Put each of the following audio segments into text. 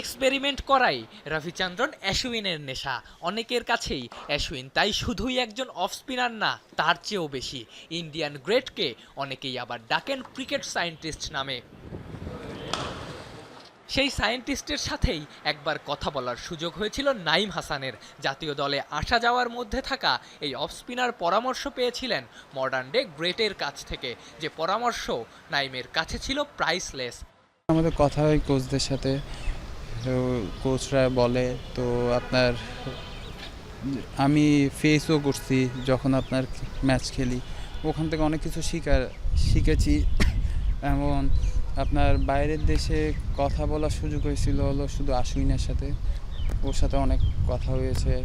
Experiment করাই। রবিচন্দ্রন অ্যাশুইনের নেশা। অনেকের কাছেই অ্যাশুইন তাই শুধুই একজন অফ স্পিনার না, তার চেয়েও বেশি। ইন্ডিয়ান গ্রেটকে অনেকেই আবার ডাকেন ক্রিকেট সায়েন্টিস্ট নামে। সেই সায়েন্টিস্টের সাথেই একবার কথা বলার সুযোগ হয়েছিল নাইম হাসানের। জাতীয় দলে আসা যাওয়ার মধ্যে থাকা এই অফ স্পিনার পরামর্শ পেয়েছিলেন মডার্ন ডে গ্রেটের কাছ থেকে। যে পরামর্শ নাইমের কাছে ছিল প্রাইসলেস আমাদের কথা হয় কোচদের সাথে কোচরা বলে, তো আপনার, আমি ফেসও করছি যখন আপনার ম্যাচ খেলি। ওখান থেকে অনেক কিছু শিকার, শিখেছি। এমন আপনার বাইরের দেশে কথা বলার সুযোগ হয়েছিল হলো শুধু আশুইনের সাথে। ওর সাথে অনেক কথা হয়েছে।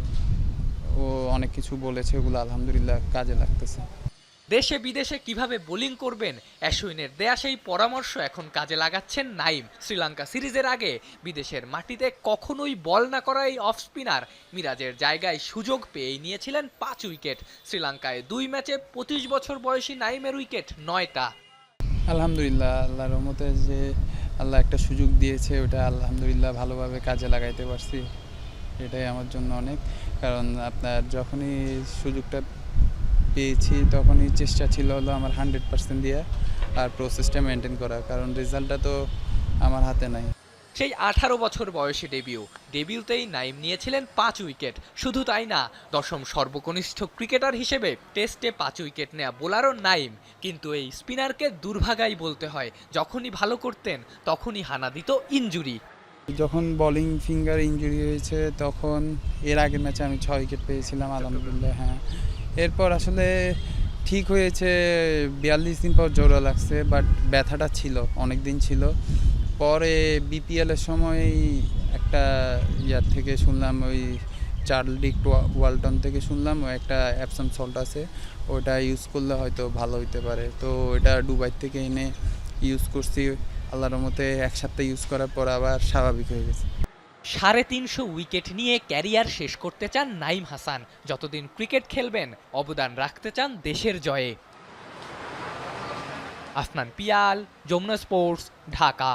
ও অনেক কিছু বলেছে, ওগুলো আলহামদুলিল্লাহ কাজে লাগতেছে। দেশে বিদেশে কীভাবে বোলিং করবেন অ্যাশুইনের দেয়া সেই পরামর্শ এখন কাজে লাগাচ্ছেন নাইম। শ্রীলঙ্কা সিরিজের আগে বিদেশের মাটিতে কখনোই বল না করা এই অফ স্পিনার। মিরাজের জায়গায় সুযোগ পেয়েই নিয়েছিলেন পাঁচ উইকেট। শ্রীলঙ্কায় দুই ম্যাচে পঁচিশ বছর বয়সী নাইমের উইকেট নয়টা। আলহামদুলিল্লাহ, আল্লাহর রহমতে যে আল্লাহ একটা সুযোগ দিয়েছে, ওটা আলহামদুলিল্লাহ ভালোভাবে কাজে লাগাইতে পারছি। এটাই আমার জন্য অনেক। কারণ আপনার যখনই সুযোগটা পেয়েছি তখনই চেষ্টা ছিল হলো আমার হান্ড্রেড পার্সেন্ট দিয়ে আর প্রসেসটা মেনটেন করা কারণ রেজাল্টটা তো আমার হাতে নাই। সেই আঠারো বছর বয়সী ডেবিউ ডেবিউতেই নাইম নিয়েছিলেন পাঁচ উইকেট। শুধু তাই না দশম সর্বকনিষ্ঠ ক্রিকেটার হিসেবে টেস্টে পাঁচ উইকেট নেয়া বোলারও নাইম। কিন্তু এই স্পিনারকে দুর্ভাগাই বলতে হয় যখনই ভালো করতেন তখনই হানা দিত ইনজুরি যখন বোলিং ফিঙ্গার ইঞ্জুরি হয়েছে তখন এর আগের ম্যাচে আমি ছয় উইকেট পেয়েছিলাম আলহামদুলিল্লাহ হ্যাঁ। এরপর আসলে ঠিক হয়েছে, বিয়াল্লিশ দিন পর জোড়া লাগছে বাট ব্যথাটা ছিল, অনেক দিন ছিল। পরে বিপিএলের সময় একটা ইয়ার থেকে শুনলাম, ওই চার্লডিক ওয়ালটন থেকে শুনলাম, ও একটা অ্যাপসন সল্ট আছে, ওটা ইউজ করলে হয়তো ভালো হইতে পারে। তো এটা দুবাই থেকে এনে ইউজ করছি, আল্লাহর মতে এক সপ্তাহ ইউজ করার পর আবার স্বাভাবিক হয়ে গেছে। সাড়ে তিনশো উইকেট নিয়ে ক্যারিয়ার শেষ করতে চান নাইম হাসান। যতদিন ক্রিকেট খেলবেন, অবদান রাখতে চান দেশের জয়ে। আফনান পিয়াল, যমুনা স্পোর্টস, ঢাকা।